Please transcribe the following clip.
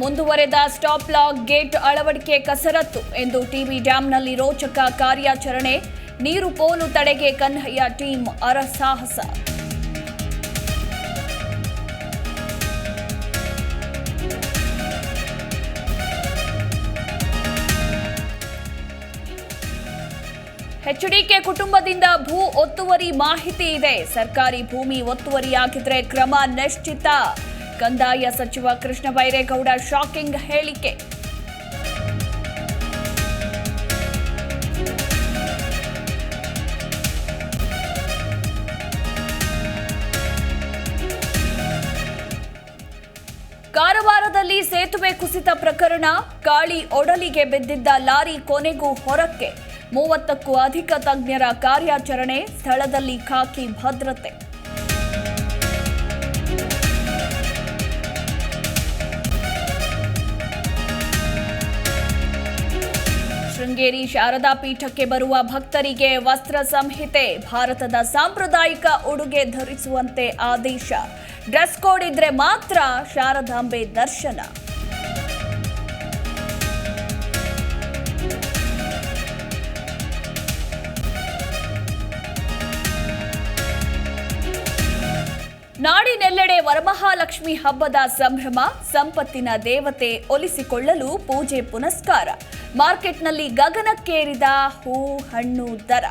ಮುಂದುವರೆದ stop lock gate ಅಳವಡಿಕೆ ಕಸರತ್ತು ಎಂದು ಟಿಬಿ ಡ್ಯಾಂನಲ್ಲಿ ರೋಚಕ ಕಾರ್ಯಾಚರಣೆ. ನೀರು ಪೋಲು ತಡೆಗೆ ಕನ್ಹಯ್ಯ ಟೀಮ್ ಅರಸಾಹಸ ಎಚ್ಡಿಕೆ ಕುಟುಂಬದಿಂದ ಭೂ ಒತ್ತುವರಿ ಮಾಹಿತಿ ಇದೆ. ಸರ್ಕಾರಿ ಭೂಮಿ ಒತ್ತುವರಿಯಾಗಿದ್ರೆ ಕ್ರಮ ನಿಶ್ಚಿತ. ಕಂದಾಯ ಸಚಿವ ಕೃಷ್ಣ ಬೈರೇಗೌಡ ಶಾಕಿಂಗ್ ಹೇಳಿಕೆ. ಕಾರವಾರದಲ್ಲಿ ಸೇತುವೆ ಕುಸಿತ ಪ್ರಕರಣ, ಗಾಳಿ ಒಡಲಿಗೆ ಬಿದ್ದಿದ್ದ ಲಾರಿ ಕೊನೆಗೂ ಹೊರಕ್ಕೆ. ಮೂವತ್ತಕ್ಕೂ ಅಧಿಕ ತಜ್ಞರ ಕಾರ್ಯಾಚರಣೆ, ಸ್ಥಳದಲ್ಲಿ ಖಾಕಿ ಭದ್ರತೆ. ಶೃಂಗೇರಿ ಶಾರದಾ ಪೀಠಕ್ಕೆ ಬರುವ ಭಕ್ತರಿಗೆ ವಸ್ತ್ರ ಸಂಹಿತೆ, ಭಾರತದ ಸಾಂಪ್ರದಾಯಿಕ ಉಡುಗೆ ಧರಿಸುವಂತೆ ಆದೇಶ. ಡ್ರೆಸ್ ಕೋಡ್ ಇದ್ರೆ ಮಾತ್ರ ಶಾರದಾಂಬೆ ದರ್ಶನ. ನಾಡಿನೆಲ್ಲೆಡೆ ವರಮಹಾಲಕ್ಷ್ಮಿ ಹಬ್ಬದ ಸಂಭ್ರಮ ಸಂಪತ್ತಿನ ದೇವತೆ ಒಲಿಸಿಕೊಳ್ಳಲು ಪೂಜೆ ಪುನಸ್ಕಾರ. ಮಾರ್ಕೆಟ್ನಲ್ಲಿ ಗಗನಕ್ಕೇರಿದ ಹೂ ಹಣ್ಣು ದರ.